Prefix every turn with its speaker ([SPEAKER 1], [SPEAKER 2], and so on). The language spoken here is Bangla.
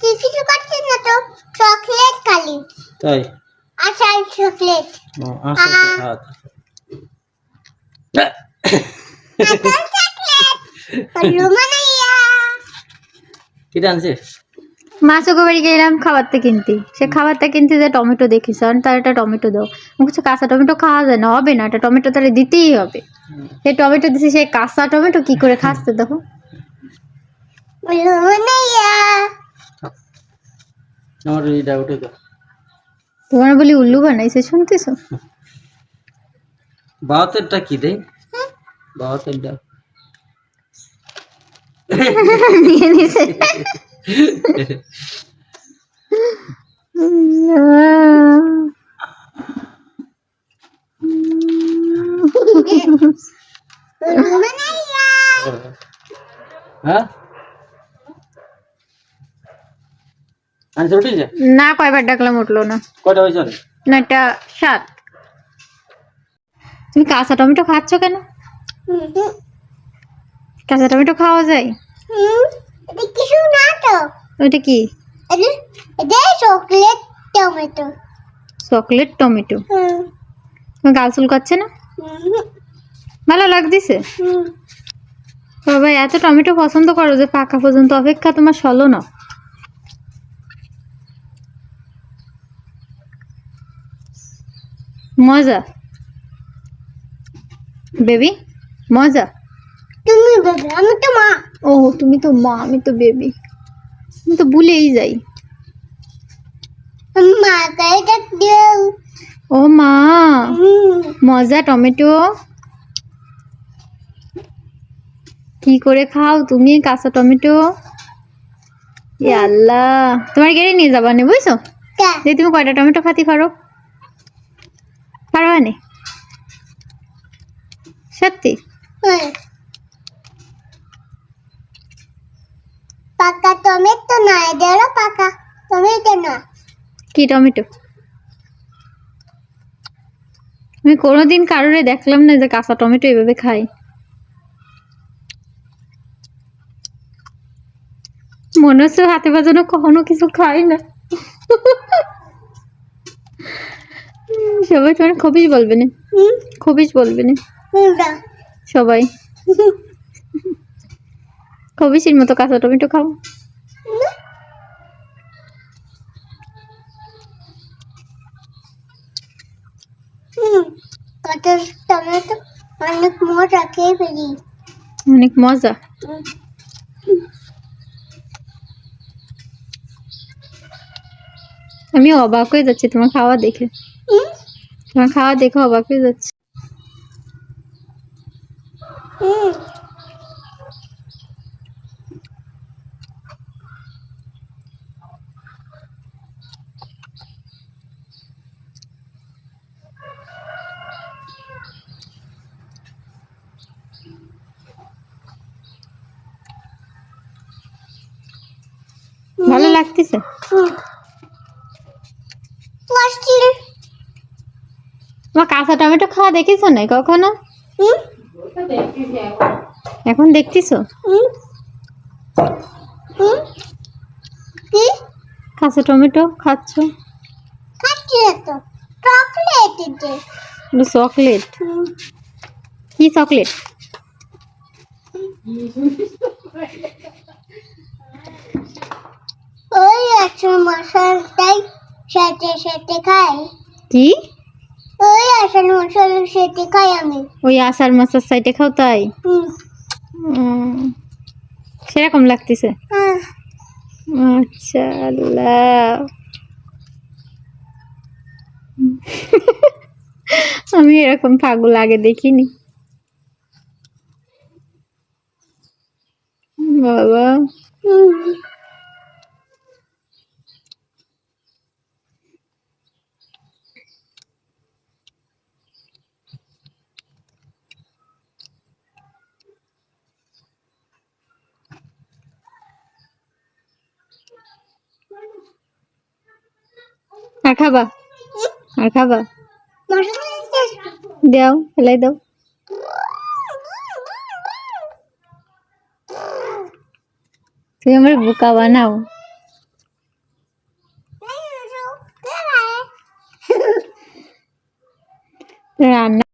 [SPEAKER 1] কি কিছু করছে না তো? চকলেট খালি।
[SPEAKER 2] তাই?
[SPEAKER 1] আচার চকলেট।
[SPEAKER 2] ও আচ্ছা
[SPEAKER 1] চকলেট
[SPEAKER 2] কি
[SPEAKER 3] বাড়ি গেলাম খাবারটা কিনতে। সে খাবারটা কিনতে যে টমেটো দেখিস তার একটা টমেটো দাও। আমি বলছি কাঁচা টমেটো খাওয়া যায় না হবে না একটা টমেটো তাহলে দিতেই হবে। সে টমেটো দিছে সে কাঁচা টমেটো কি করে খাচ্ছে দেখো।
[SPEAKER 2] আমার এইটা উঠে দাও
[SPEAKER 3] তোমার বলি উল্লু বানাইছে শুনতেছো
[SPEAKER 2] বাহাত্তরটা কি দেয় বাহাত্তরটা
[SPEAKER 3] নিয়ে নিছে
[SPEAKER 1] রুমানাইয়া
[SPEAKER 2] হ্যাঁ আনছে উঠেছে?
[SPEAKER 3] না কয়বার ডাকলাম উঠল না।
[SPEAKER 2] কয়টা হয়েছে
[SPEAKER 3] না একটা সাত। তুমি কাঁচা টমেটো খাচ্ছ কেন? কাঁচা টমেটো খাওয়া যায়?
[SPEAKER 1] এটা কিছু না তো
[SPEAKER 3] ওইটা কি?
[SPEAKER 1] এটা এটা চকলেট টমেটো।
[SPEAKER 3] চকলেট টমেটো তোমার গাল চুল করছে না? ভালো লাগতেছে? বাবা এত টমেটো পছন্দ করো যে পাকা পর্যন্ত অপেক্ষা তোমার সলো না। মজা। বেবি মজা?
[SPEAKER 1] তুমি বাবা আমি তো মা।
[SPEAKER 3] ও তুমি তো মা আমি তো বেবি। আমি তো ভুলেই যাই।
[SPEAKER 1] মা
[SPEAKER 3] ও মা মজা টমেটো? কি করে খাও তুমি কাঁচা টমেটো? আল্লাহ তোমার গেড়ে নিয়ে যাবা নে বুঝছ? যে তুমি কয়টা টমেটো খাতে পারো। পারবা সত্যি?
[SPEAKER 1] পাকা টমেটো না এদেরও পাকা টমেটো না
[SPEAKER 3] কি টমেটো? আমি কোনোদিন কারোরে দেখলাম না যে কাঁচা টমেটো এভাবে খাই মনে হচ্ছে হাতে বাজানো কখনো কিছু খাই না। সবাই তোমার খবিস বলবে না?
[SPEAKER 1] হুম?
[SPEAKER 3] খবিস বলবে না? সবাই। খবিসের মতো কাঁচা টমেটো খাও।
[SPEAKER 1] টমেটো অনেক মজা খেয়ে ফেলি।
[SPEAKER 3] অনেক মজা। আমি অবাক হয়ে যাচ্ছি তোমার খাওয়া দেখে। তোমার খাওয়া দেখে অবাক হয়ে যাচ্ছে। ভালো লাগতেছে?
[SPEAKER 1] প্লাস্টিক।
[SPEAKER 3] তোমার কাঁচা টমেটো খাওয়া দেখিছো না কখনো?
[SPEAKER 1] হুম?
[SPEAKER 3] এখন দেখতেছো?
[SPEAKER 1] হুম? হুম? কি?
[SPEAKER 3] কাঁচা টমেটো খাচ্ছ?
[SPEAKER 1] চকলেট
[SPEAKER 3] কি চকলেট
[SPEAKER 1] ওই আছে মশলাটাই সাথে সাথে খাই।
[SPEAKER 3] কি?
[SPEAKER 1] ওই আছে মশলার সাথে খাই আমি।
[SPEAKER 3] ওই আচার মাচার সাইডে খাও তাই? সেরকম লাগতেছে? আচ্ছা আল্লাহ। আমি এরকম পাগল আগে দেখিনি। বাবা। আর খাবা? আর খাবা? দাও ফেলাই দাও। তুমি আমার বোকা বানাও। রান্না